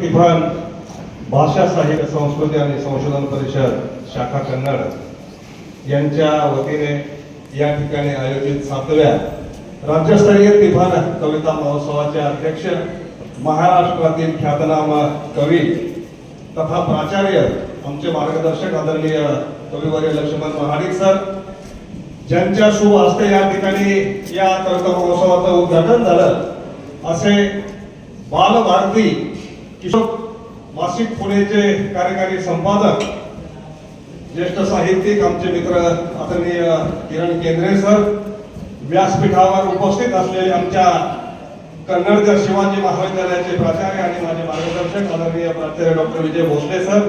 विभाग भाषा साहित्य संस्कृती आणि संशोधन परिषद शाखा कन्नड यांच्या वतीने या ठिकाणी आयोजित सातव्या राज्यस्तरीय तिभान कविता महोत्सवाचे अध्यक्ष महाराष्ट्रातील ख्यातनाम कवी तथा प्राचार्य आमचे मार्गदर्शक आदरणीय कविवर्य लक्ष्मण महाडिक सर ज्यांच्या शुभ हस्ते या ठिकाणी या कविता महोत्सवाचं उद्घाटन झालं. असे बालभारती किशोर मासिक पुणेचे कार्यकारी संपादक ज्येष्ठ साहित्यिक आमचे मित्र आदरणीय किरण केंद्रे सर व्यासपीठावर उपस्थित असलेले आमच्या कन्नडच्या शिवाजी महाविद्यालयाचे प्राचार्य आणि माझे मार्गदर्शक आदरणीय प्राचार्य डॉक्टर विजय भोसले सर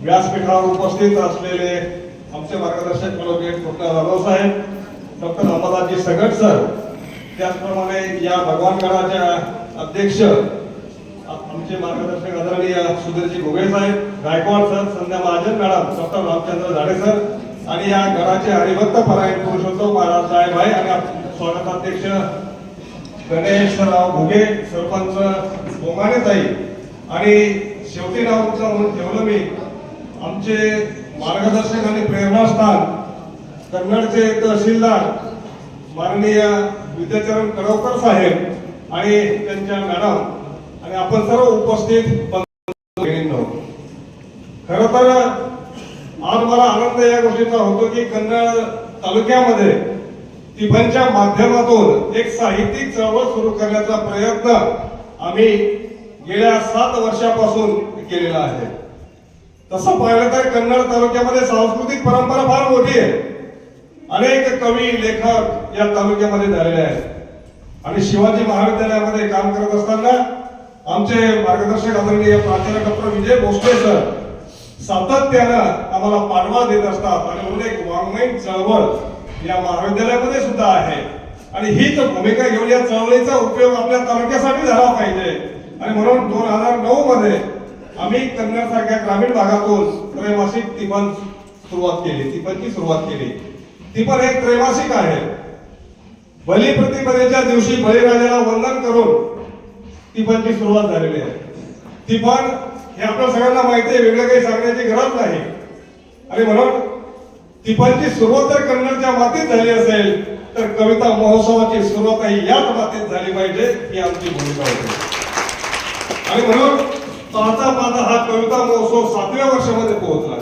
व्यासपीठावर उपस्थित असलेले आमचे मार्गदर्शक advocate doctor Jadhav saheb doctor Ambadaji Sagat sir त्याचप्रमाणे या भगवानगडाच्या अध्यक्ष आमचे मार्गदर्शक आदरणीय Sudhirji Ghuge saheb Gaikwad sir Sandhya Mahajan madam doctor Ramchandra Zade sir आणि या गडाचे हरिभक्त परायण पुरुषोत्तम महाराज साहेब आहे आणि स्वागताध्यक्ष गणेशराव घुगे सरपंच बोमाने ताई आणि शेवटी नावचं म्हणून ठेवलं मी आमचे मार्गदर्शक आणि प्रेरणास्थान कन्नडचे तहसीलदार माननीय विद्याचरण कडवकर साहेब आणि त्यांच्या मॅडम आणि आपण सर्व उपस्थित खर तर आज मला आनंद या गोष्टीचा होतो की कन्नड तालुक्यामध्ये तिफनच्या माध्यमातून एक साहित्यिक चळवळ सुरू करण्याचा प्रयत्न आम्ही गेल्या सात वर्षापासून केलेला आहे. तसं पाहिलं तर कन्नड तालुक्यामध्ये सांस्कृतिक परंपरा फार मोठी आहे. अनेक कवी लेखक या तालुक्यामध्ये झालेले आहेत. आणि शिवाजी महाविद्यालयामध्ये काम करत असताना आमचे मार्गदर्शक आदरणीय प्राचार्य डॉक्टर विजय भोसले सर सातत्यानं आम्हाला पाठवा देत असतात आणि म्हणून एक वाङ्मयीन चळवळ या महाविद्यालयामध्ये सुद्धा आहे. आणि हीच भूमिका घेऊन या चळवळीचा उपयोग आपल्या तालुक्यासाठी झाला पाहिजे. आणि म्हणून दोन हजार नऊ मध्ये आम्ही कन्नडसारख्या ग्रामीण भागातून त्रैमासिक तिपन सुरुवात केली. तिपनची सुरुवात केली. तिपन एक त्रैमासिक आहे. बलिप्रतिपदेच्या दिवशी बळीराजाला वंदन करून तिपनची सुरुवात झालेली आहे. तिपन हे आपल्या सगळ्यांना माहिती आहे वेगळं काही सांगण्याची गरज नाही. आणि म्हणून तिपनची सुरुवात जर कन्नडच्या मातीत झाली असेल तर कविता महोत्सवाची सुरुवातही याच मातीत झाली पाहिजे ही आमची भूमिका होती आणि म्हणून पाहता पाहता हा कविता महोत्सव सातव्या वर्षामध्ये पोहोचला.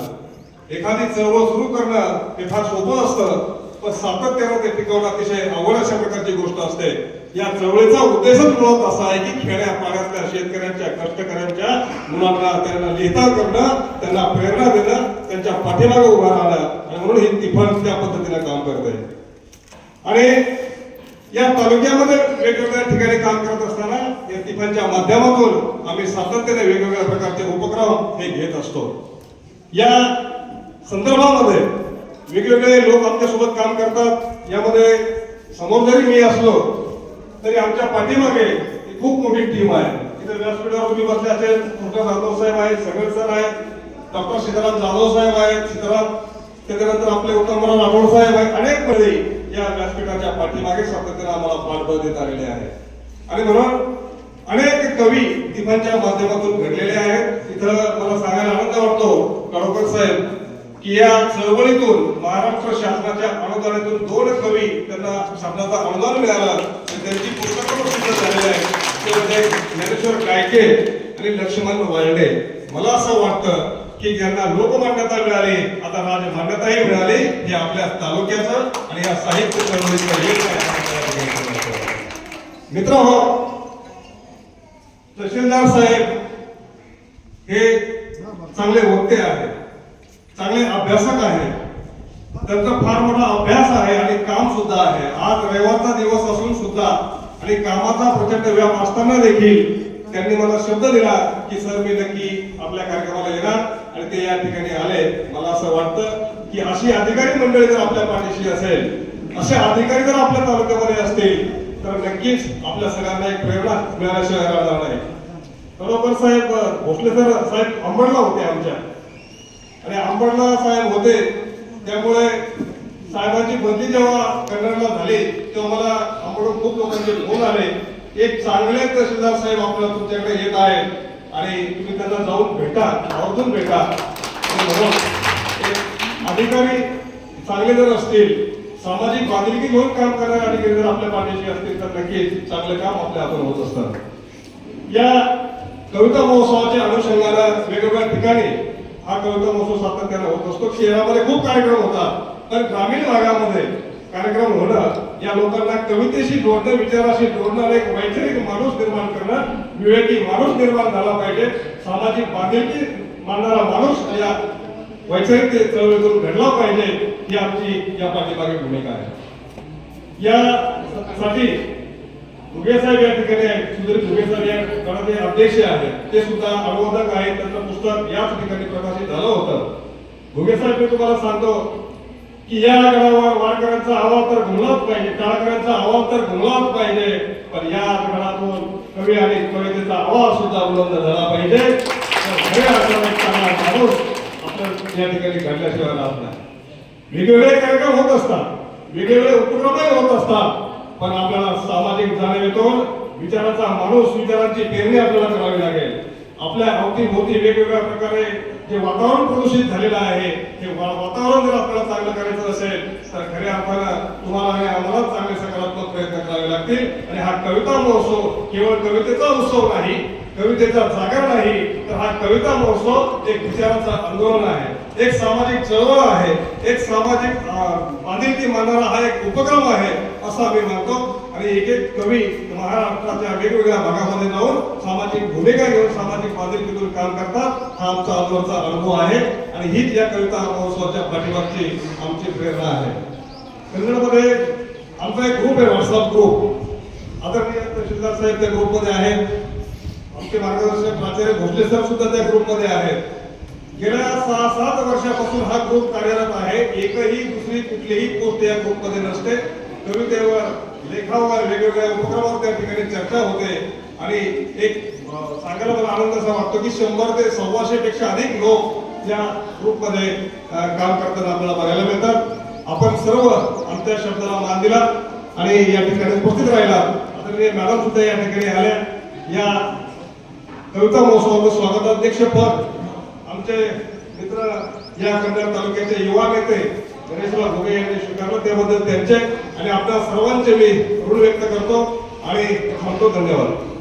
एखादी चळवळ सुरू करणं हे फार सोपं असतं पण सातत्यानं ते टिकवणं अतिशय अवघड अशा प्रकारची गोष्ट असते. या चळवळीचा उद्देशच मुळात असा आहे की खेड्या शेतकऱ्यांच्या कष्टकऱ्यांच्या मुलांना त्यांना लिहिता करणं त्यांना प्रेरणा देणं त्यांच्या पाठीमागे उभा राहणं. आणि म्हणून ही तिफन त्या पद्धतीने काम करते. आणि या तालुक्यामध्ये वेगवेगळ्या ठिकाणी काम करत असताना या तिफांच्या माध्यमातून आम्ही सातत्याने वेगवेगळ्या प्रकारचे उपक्रम हे घेत असतो. या संदर्भामध्ये वेगवेगळे लोक आमच्यासोबत काम करतात. यामध्ये समोर जरी मी असलो तरी आमच्या पाठीमागे ही खूप मोठी टीम आहे. इथे व्यासपीठावर तुम्ही बसले असेल डॉक्टर जाधव साहेब आहेत सगळे सर आहेत डॉक्टर सीताराम जाधव साहेब आहेत सीताराम त्याच्यानंतर आपले उत्तमराव राठोड साहेब आहेत. अनेक मंडळी या व्यासपीठाच्या पाठीमागे सातत्याने आम्हाला पाठबळ देत आलेले आहे. आणि म्हणून अनेक कवी दीपांच्या माध्यमातून घडलेले आहेत. इथं मला सांगायला आनंद वाटतो कडोकर साहेब. की या चळवळीतून महाराष्ट्र शासनाच्या अनुदानातून दोन कवी त्यांना शासनाचा अनुदान मिळालं त्यांची पुस्तकं प्रसिद्ध झालेली आहेत. ते म्हणजे ज्ञानेश्वर गायके आणि लक्ष्मण वाळडे मला असं वाटतं की ज्यांना लोकमान्यता मिळाली आता राजमान्यताही मिळाली हे आपल्या तालुक्याचं आणि या साहित्य चळवळीचं एक मित्र हो तहसीलदार साहेब हे चांगले वक्ते आहेत. चांगले अभ्यासक आहेत त्यांचा फार मोठा अभ्यास आहे आणि काम सुद्धा आहे. आज रविवारचा दिवस असून सुद्धा आणि कामाचा प्रचंड व्याप असताना देखील त्यांनी मला शब्द दिला की सर मी नक्की आपल्या कार्यक्रमाला येणार आणि ते या ठिकाणी आले. मला असं वाटतं की अशी अधिकारी मंडळी जर आपल्या पाठीशी असेल असे अधिकारी जर आपल्या तालुक्यामध्ये असतील तर नक्कीच आपल्या सगळ्यांना एक प्रेरणा मिळाल्याशिवाय राहणार नाही. बरोबर साहेब भोसले सर साहेब अंबडला होते आमच्या. आणि अंबडला साहेब होते. त्यामुळे साहेबांची बदली जेव्हा कन्नडला झाली तेव्हा मला आंबडून खूप लोकांचे फोन आले. एक चांगले तहसीलदार साहेब आपल्याला तुमच्याकडे येत आहेत आणि तुम्ही त्यांना जाऊन भेटा आवर्जून भेटा. अधिकारी चांगले जर असतील सामाजिक बांधिलकी घेऊन काम करणारे अधिकारी जर आपल्या पाठीशी असतील तर नक्कीच चांगलं काम आपल्या हातून होत असतात. या कविता महोत्सवाच्या अनुषंगाला वेगवेगळ्या ठिकाणी हा कविता महोत्सव सातत्यानं होत असतो. शहरामध्ये खूप कार्यक्रम होतात. तर ग्रामीण भागामध्ये कार्यक्रम होणं या लोकांना कवितेशी जोडणं विचाराशी जोडणं एक वैचारिक माणूस निर्माण करणं विवेकी माणूस निर्माण झाला पाहिजे. सामाजिक बांधिलकी मानणारा माणूस या वैचारिक चळवळीतून घडला पाहिजे ही आमची या पाठीमागे भूमिका आहे. यासाठी भुगे साहेब या ठिकाणी आहेत. सुधीर साहेब या गणाचे अध्यक्ष आहेत. ते सुद्धा अनुवादक आहेत. त्यांचं पुस्तक याच ठिकाणी प्रकाशित झालं होतं. घुगे साहेब मी तुम्हाला सांगतो की या आगडावर वारकऱ्यांचा आवाज तर घुमलाच पाहिजे. टाळकऱ्यांचा आवाज तर घुमलाच पाहिजे. पण या आगडातून कवी आणि कवितेचा आवाज सुद्धा उपलब्ध झाला पाहिजे. तर माणूस आपण या ठिकाणी घडल्याशिवाय राहत नाही. वेगवेगळे कार्यक्रम होत असतात. वेगवेगळे उपक्रमही होत असतात. पण आपल्याला सामाजिक जाणीवेतून विचाराचा माणूस विचारांची पेरणी आपल्याला करावी लागेल. आपल्या अवतीभोवती वेगवेगळ्या प्रकारे जे वातावरण प्रदूषित झालेलं आहे ते वातावरण जर आपल्याला चांगलं करायचं असेल तर खऱ्या अर्थानं तुम्हाला आणि आम्हाला चांगले सकारात्मक प्रयत्न करावे लागतील. आणि हा कविता महोत्सव केवळ कवितेचा उत्सव नाही कवितेचा जागर नाही तर हा कविता महोत्सव एक विचाराचा आंदोलन आहे. एक सामाजिक चळवळ आहे. एक सामाजिक मानिती बांधिलकी मानणारा हा एक उपक्रम आहे असा मी मानतो. आणि एक एक कवी महाराष्ट्राच्या वेगवेगळ्या भागामध्ये जाऊन सामाजिक भूमिका घेऊन सामाजिक बांधिलकीतून काम करतात हा आमचा आंदोलनाचा अनुभव आहे. आणि हीच या कविता महोत्सवाच्या पाठीमागची आमची प्रेरणा आहे. कन्नडमध्ये आमचा एक ग्रुप आहे व्हॉट्सअप ग्रुप आदरणीय तहसीलदार साहेब त्या ग्रुपमध्ये आहेत. आमचे मार्गदर्शक प्राचार्य भोसले सर सुद्धा त्या ग्रुपमध्ये आहेत. गेल्या सहा सात वर्षापासून हा ग्रुप कार्यरत आहे. एकही दुसरी कुठलीही पोस्ट या ग्रुपमध्ये नसते. कवितेवर लेखावर वेगवेगळ्या उपक्रमावर त्या ठिकाणी चर्चा होते. आणि एक सांगायला मला आनंद असा वाटतो की शंभर ते सव्वाशे पेक्षा अधिक लोक या ग्रुपमध्ये काम करताना आपल्याला बघायला मिळतात. आपण सर्व आमच्या शब्दाला मान दिला आणि या ठिकाणी उपस्थित राहिला आता मॅडम सुद्धा या ठिकाणी आल्या. या कविता महोत्सवाचं स्वागताध्यक्ष पद. आमचे मित्र या कन्नड तालुक्याचे युवा नेते गणेशराव घुगे यांनी स्वीकारलं त्याबद्दल त्यांचे आणि आपल्या सर्वांचे मी ऋण व्यक्त करतो आणि थांबतो. धन्यवाद.